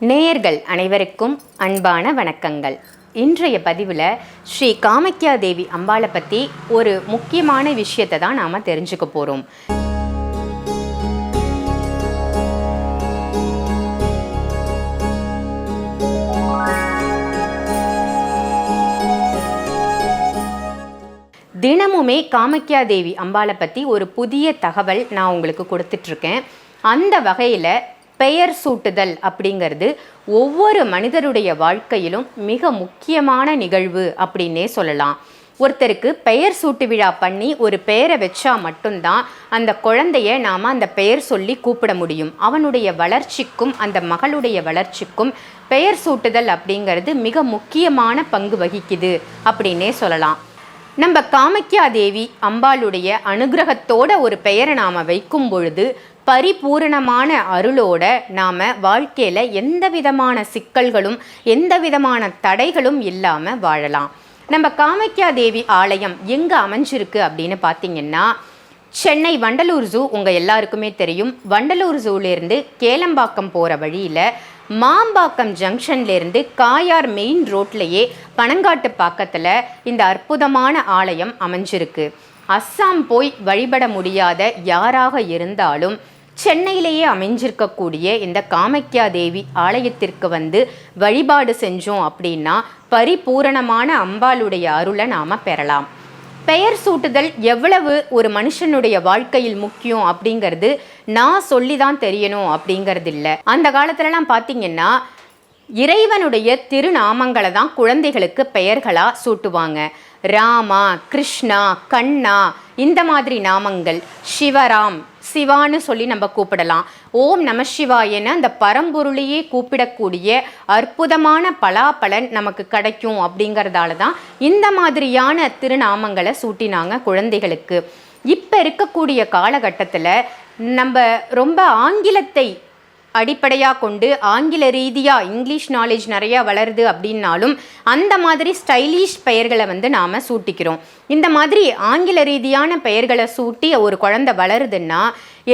நேயர்கள் அனைவருக்கும் அன்பான வணக்கங்கள். இன்றைய பதிவில் ஸ்ரீ காமக்யா தேவி அம்பாளை பற்றி ஒரு முக்கியமான விஷயத்தை தான் நாம் தெரிஞ்சுக்க போகிறோம் தினமுமே காமக்யா தேவி அம்பாளை பற்றி ஒரு புதிய தகவல் நான் உங்களுக்கு கொடுத்துட்ருக்கேன் அந்த வகையில் பெயர் சூட்டுதல் அப்படிங்கிறது ஒவ்வொரு மனிதருடைய வாழ்க்கையிலும் மிக முக்கியமான நிகழ்வு அப்படின்னே சொல்லலாம். ஒருத்தருக்கு பெயர் சூட்டு விழா பண்ணி ஒரு பெயரை வச்சா மட்டும்தான் அந்த குழந்தைய நாம் அந்த பெயர் சொல்லி கூப்பிட முடியும். அவனுடைய வளர்ச்சிக்கும் அந்த மகளுடைய வளர்ச்சிக்கும் பெயர் சூட்டுதல் அப்படிங்கிறது மிக முக்கியமான பங்கு வகிக்குது அப்படின்னே சொல்லலாம். நம்ம காமக்யா தேவி அம்பாளுடைய அனுகிரகத்தோட ஒரு பெயரை நாம் வைக்கும் பொழுது பரிபூரணமான அருளோட நாம் வாழ்க்கையில் எந்த விதமான சிக்கல்களும் எந்த விதமான தடைகளும் இல்லாமல் வாழலாம். நம்ம காமக்யா தேவி ஆலயம் எங்கே அமைஞ்சிருக்கு அப்படின்னு பார்த்தீங்கன்னா சென்னை வண்டலூர் ஜூ உங்கள் எல்லாருக்குமே தெரியும். வண்டலூர் ஜூலேருந்து கேளம்பாக்கம் போகிற வழியில் மாம்பாக்கம் ஜங்ஷன்லேருந்து காயார் மெயின் ரோட்லேயே பனங்காட்டு பாக்கத்தில் இந்த அற்புதமான ஆலயம் அமைஞ்சிருக்கு. அஸ்ஸாம் போய் வழிபட முடியாத யாராக இருந்தாலும் சென்னையிலேயே அமைஞ்சிருக்கக்கூடிய இந்த காமக்யா தேவி ஆலயத்திற்கு வந்து வழிபாடு செஞ்சோம் அப்படின்னா பரிபூரணமான அம்பாளுடைய அருளை நாம் பெறலாம். பெயர் சூட்டுதல் எவ்வளவு ஒரு மனுஷனுடைய வாழ்க்கையில் முக்கியம் அப்படிங்கிறது நான் சொல்லி தான் தெரியணும் அப்படிங்கிறது இல்லை. அந்த காலத்துலலாம் பார்த்தீங்கன்னா இறைவனுடைய திருநாமங்களை தான் குழந்தைகளுக்கு பெயர்களாக சூட்டுவாங்க. ராமா கிருஷ்ணா கண்ணா இந்த மாதிரி நாமங்கள் சிவராம் சிவான்னு சொல்லி நம்ம கூப்பிடலாம். ஓம் நம சிவாயன அந்த பரம்பொருளையே கூப்பிடக்கூடிய அற்புதமான பலாபலன் நமக்கு கிடைக்கும் அப்படிங்கிறதால தான் இந்த மாதிரியான திருநாமங்களை சூட்டினாங்க குழந்தைகளுக்கு. இப்போ இருக்கக்கூடிய காலகட்டத்தில் நம்ம ரொம்ப ஆங்கிலத்தை அடிப்படையாக கொண்டு ஆங்கில ரீதியாக இங்கிலீஷ் நாலேஜ் நிறையா வளருது அப்படின்னாலும் அந்த மாதிரி ஸ்டைலிஷ் பெயர்களை வந்து நாம் சூட்டிக்கிறோம். இந்த மாதிரி ஆங்கில ரீதியான பெயர்களை சூட்டி ஒரு குழந்தை வளருதுன்னா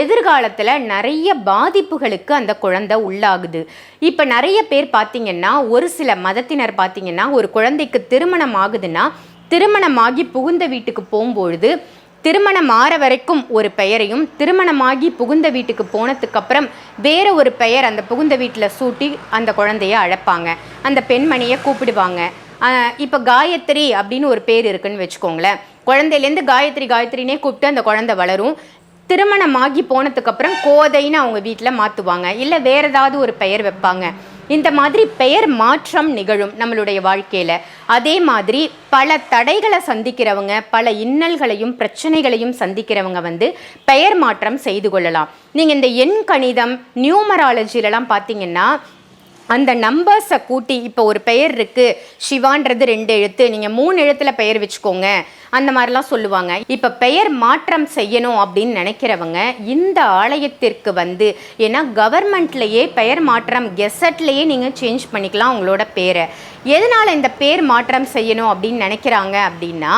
எதிர்காலத்தில் நிறைய பாதிப்புகளுக்கு அந்த குழந்தை உள்ளாகுது. இப்போ நிறைய பேர் பார்த்திங்கன்னா ஒரு சில மதத்தினர் பார்த்திங்கன்னா ஒரு குழந்தைக்கு திருமணம் ஆகுதுன்னா திருமணமாகி புகுந்த வீட்டுக்கு போகும்பொழுது திருமணம் ஆற வரைக்கும் ஒரு பெயரையும் திருமணமாகி புகுந்த வீட்டுக்கு போனதுக்கப்புறம் வேற ஒரு பெயர் அந்த புகுந்த வீட்டில் சூட்டி அந்த குழந்தைய அழைப்பாங்க. அந்த பெண்மணியை கூப்பிடுவாங்க. இப்போ காயத்ரி அப்படின்னு ஒரு பேர் இருக்குன்னு வச்சுக்கோங்களேன். குழந்தையிலேருந்து காயத்ரி காயத்ரினே கூப்பிட்டு அந்த குழந்தை வளரும். திருமணமாகி போனதுக்கப்புறம் கோதைன்னு அவங்க வீட்டில் மாற்றுவாங்க இல்லை வேறு ஏதாவது ஒரு பெயர் வைப்பாங்க. இந்த மாதிரி பெயர் மாற்றம் நிகழும் நம்மளுடைய வாழ்க்கையில். அதே மாதிரி பல தடைகளை சந்திக்கிறவங்க பல இன்னல்களையும் பிரச்சனைகளையும் சந்திக்கிறவங்க வந்து பெயர் மாற்றம் செய்து கொள்ளலாம். நீங்கள் இந்த எண் கணிதம் நியூமராலஜிலலாம் பார்த்தீங்கன்னா அந்த நம்பர்ஸை கூட்டி இப்போ ஒரு பெயர் இருக்குது சிவான்றது ரெண்டு எழுத்து. நீங்கள் மூணு எழுத்தில் பெயர் வச்சுக்கோங்க. அந்த மாதிரிலாம் சொல்லுவாங்க. இப்போ பெயர் மாற்றம் செய்யணும் அப்படின்னு நினைக்கிறவங்க இந்த ஆலயத்திற்கு வந்து ஏன்னா கவர்மெண்ட்லேயே பெயர் மாற்றம் கெசட்லேயே நீங்கள் சேஞ்ச் பண்ணிக்கலாம் உங்களோட பேரை. எதனால் இந்த பேர் மாற்றம் செய்யணும் அப்படின்னு நினைக்கிறாங்க அப்படின்னா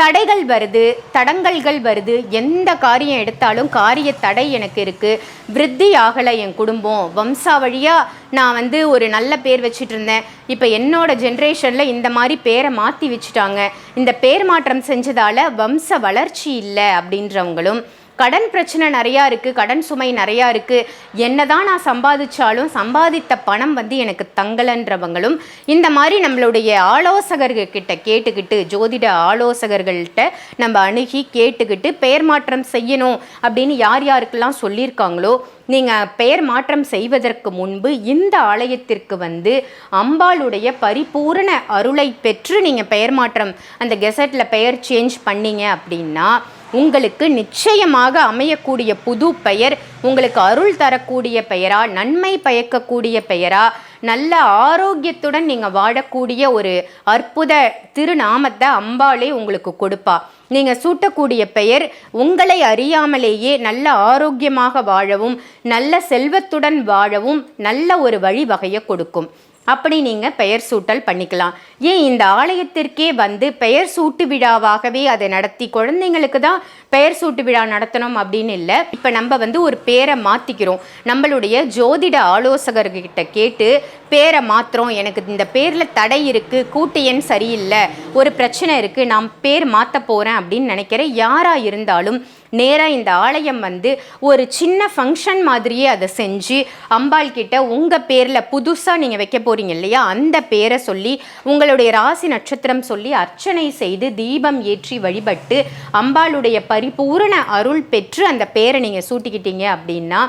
தடைகள் வருது தடங்கல்கள் வருது. எந்த காரியம் எடுத்தாலும் காரிய தடை எனக்கு இருக்குது விருத்தி ஆகலை என் குடும்பம். வம்சா வழியாக நான் வந்து ஒரு நல்ல பேர் வச்சுட்டு இருந்தேன். இப்போ என்னோட ஜென்ரேஷனில் இந்த மாதிரி பேரை மாற்றி வச்சுட்டாங்க. இந்த பேர் மாற்றம் செஞ்சதால் வம்ச வளர்ச்சி இல்லை அப்படின்றவங்களும் கடன் பிரச்சனை நிறையா இருக்குது கடன் சுமை நிறையா இருக்குது என்னதான் நான் சம்பாதிச்சாலும் சம்பாதித்த பணம் வந்து எனக்கு தங்கலன்றவங்களும் இந்த மாதிரி நம்மளுடைய ஆலோசகர்கள் கிட்ட கேட்டுக்கிட்டு ஜோதிட ஆலோசகர்கள்ட்ட நம்ம அணுகி கேட்டுக்கிட்டு பெயர் மாற்றம் செய்யணும் அப்படின்னு யார் யாருக்கெல்லாம் சொல்லியிருக்காங்களோ நீங்கள் பெயர் மாற்றம் செய்வதற்கு முன்பு இந்த ஆலயத்திற்கு வந்து அம்பாளுடைய பரிபூரண அருளை பெற்று நீங்கள் பெயர் மாற்றம் அந்த கெசட்டில் பெயர் சேஞ்ச் பண்ணீங்க அப்படின்னா உங்களுக்கு நிச்சயமாக அமையக்கூடிய புது பெயர் உங்களுக்கு அருள் தரக்கூடிய பெயரா நன்மை பயக்கக்கூடிய பெயரா நல்ல ஆரோக்கியத்துடன் நீங்கள் வாழக்கூடிய ஒரு அற்புத திருநாமத்தை அம்பாளே உங்களுக்கு கொடுப்பா. நீங்கள் சூட்டக்கூடிய பெயர் உங்களை அறியாமலேயே நல்ல ஆரோக்கியமாக வாழவும் நல்ல செல்வத்துடன் வாழவும் நல்ல ஒரு வழிவகையை கொடுக்கும். அப்படி நீங்கள் பெயர் சூட்டல் பண்ணிக்கலாம். ஏன் இந்த ஆலயத்திற்கே வந்து பெயர் சூட்டு விழாவாகவே அதை நடத்தி குழந்தைங்களுக்கு தான் பெயர் சூட்டு விழா நடத்தணும் அப்படின்னு இல்லை. இப்போ நம்ம வந்து ஒரு பேரை மாற்றிக்கிறோம் நம்மளுடைய ஜோதிட ஆலோசகர்கிட்ட கேட்டு பேரை மாற்றுறோம் எனக்கு இந்த பேரில் தடை இருக்குது கூட்டு எண் சரியில்லை ஒரு பிரச்சனை இருக்குது நான் பேர் மாற்ற போகிறேன் அப்படின்னு நினைக்கிறேன் யாராக இருந்தாலும் நேராக இந்த ஆலயம் வந்து ஒரு சின்ன ஃபங்க்ஷன் மாதிரியே அதை செஞ்சு அம்பாள் கிட்ட உங்கள் பேரில் புதுசாக நீங்கள் வைக்க போகிறீங்க இல்லையா? அந்த பேரை சொல்லி உங்களுடைய ராசி நட்சத்திரம் சொல்லி அர்ச்சனை செய்து தீபம் ஏற்றி வழிபட்டு அம்பாளுடைய பரிபூரண அருள் பெற்று அந்த பேரை நீங்கள் சூட்டிக்கிட்டீங்க அப்படின்னா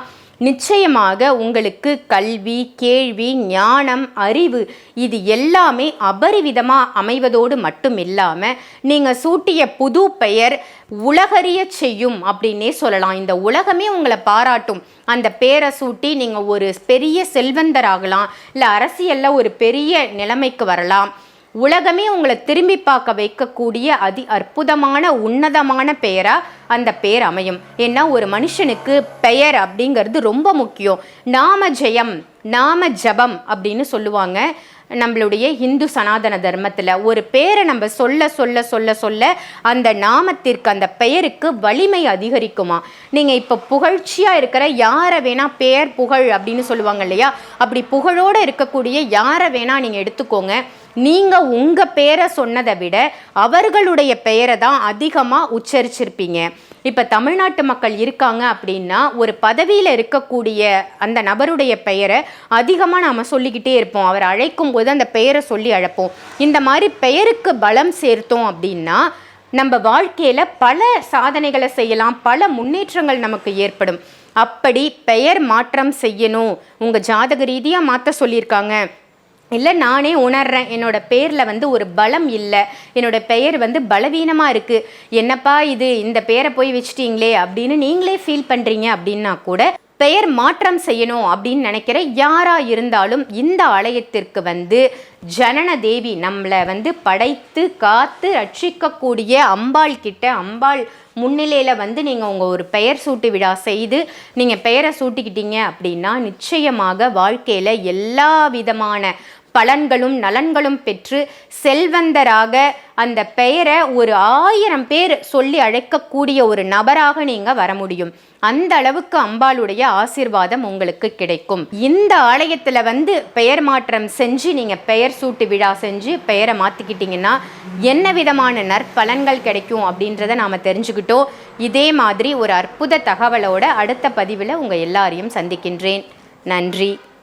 நிச்சயமாக உங்களுக்கு கல்வி கேள்வி ஞானம் அறிவு இது எல்லாமே அபரிவிதமாக அமைவதோடு மட்டும் இல்லாமல் நீங்கள் சூட்டிய புது பெயர் உலகறிய செய்யும் அப்படின்னே சொல்லலாம். இந்த உலகமே உங்களை பாராட்டும். அந்த பேரை சூட்டி நீங்கள் ஒரு பெரிய செல்வந்தராகலாம். இல்லை அரசியலில் ஒரு பெரிய நிலைமைக்கு வரலாம். உலகமே உங்களை திரும்பி பார்க்க வைக்கக்கூடிய அதி அற்புதமான உன்னதமான பெயராக அந்த பெயர் அமையும். ஏன்னா ஒரு மனுஷனுக்கு பெயர் அப்படிங்கிறது ரொம்ப முக்கியம். நாம ஜெயம் நாம ஜபம் அப்படின்னு சொல்லுவாங்க. நம்மளுடைய இந்து சனாதன தர்மத்தில் ஒரு பேரை நம்ம சொல்ல சொல்ல சொல்ல சொல்ல அந்த நாமத்திற்கு அந்த பெயருக்கு வலிமை அதிகரிக்குமா? நீங்கள் இப்போ புகழ்ச்சியாக இருக்கிற யாரை வேணால் பெயர் புகழ் அப்படின்னு சொல்லுவாங்க இல்லையா? அப்படி புகழோடு இருக்கக்கூடிய யாரை வேணால் நீங்கள் எடுத்துக்கோங்க. நீங்கள் உங்கள் பேரை சொன்னதை விட அவர்களுடைய பெயரை தான் அதிகமாக உச்சரிச்சிருப்பீங்க. இப்போ தமிழ்நாட்டு மக்கள் இருக்காங்க அப்படின்னா ஒரு பதவியில் இருக்கக்கூடிய அந்த நபருடைய பெயரை அதிகமாக நாம் சொல்லிக்கிட்டே இருப்போம். அவர் அழைக்கும் போது அந்த பெயரை சொல்லி அழைப்போம். இந்த மாதிரி பெயருக்கு பலம் சேர்த்தோம் அப்படின்னா நம்ம வாழ்க்கையில் பல சாதனைகளை செய்யலாம். பல முன்னேற்றங்கள் நமக்கு ஏற்படும். அப்படி பெயர் மாற்றம் செய்யணும். உங்கள் ஜாதக ரீதியாக மாற்ற சொல்லியிருக்காங்க. இல்லை நானே உணர்றேன். என்னோட பேரில் வந்து ஒரு பலம் இல்லை. என்னோட பெயர் வந்து பலவீனமாக இருக்குது என்னப்பா இது? இந்த பேரை போய் வச்சிட்டீங்களே அப்படின்னு நீங்களே ஃபீல் பண்ணுறீங்க அப்படின்னா கூட பெயர் மாற்றம் செய்யணும் அப்படின்னு நினைக்கிற யாராக இருந்தாலும் இந்த ஆலயத்திற்கு வந்து ஜனன தேவி நம்மளை வந்து படைத்து காத்து ரட்சிக்கக்கூடிய அம்பாள் கிட்ட அம்பாள் முன்னிலையில் வந்து நீங்கள் உங்கள் ஒரு பெயர் சூட்டு விழா செய்து நீங்கள் பெயரை சூட்டிக்கிட்டீங்க அப்படின்னா நிச்சயமாக வாழ்க்கையில் எல்லா விதமான பலன்களும் நலன்களும் பெற்று செல்வந்தராக அந்த பெயரை ஒரு ஆயிரம் பேர் சொல்லி அழைக்கக்கூடிய ஒரு நபராக நீங்கள் வர முடியும். அந்த அளவுக்கு அம்பாளுடைய ஆசீர்வாதம் உங்களுக்கு கிடைக்கும். இந்த ஆலயத்தில் வந்து பெயர் மாற்றம் செஞ்சு நீங்கள் பெயர் சூட்டு விழா செஞ்சு பெயரை மாற்றிக்கிட்டிங்கன்னா என்ன விதமான நற்பலன்கள் கிடைக்கும் அப்படின்றத நாம் தெரிஞ்சுக்கிட்டோம். இதே மாதிரி ஒரு அற்புத தகவலோட அடுத்த பதிவில் உங்கள் எல்லாரையும் சந்திக்கின்றேன். நன்றி.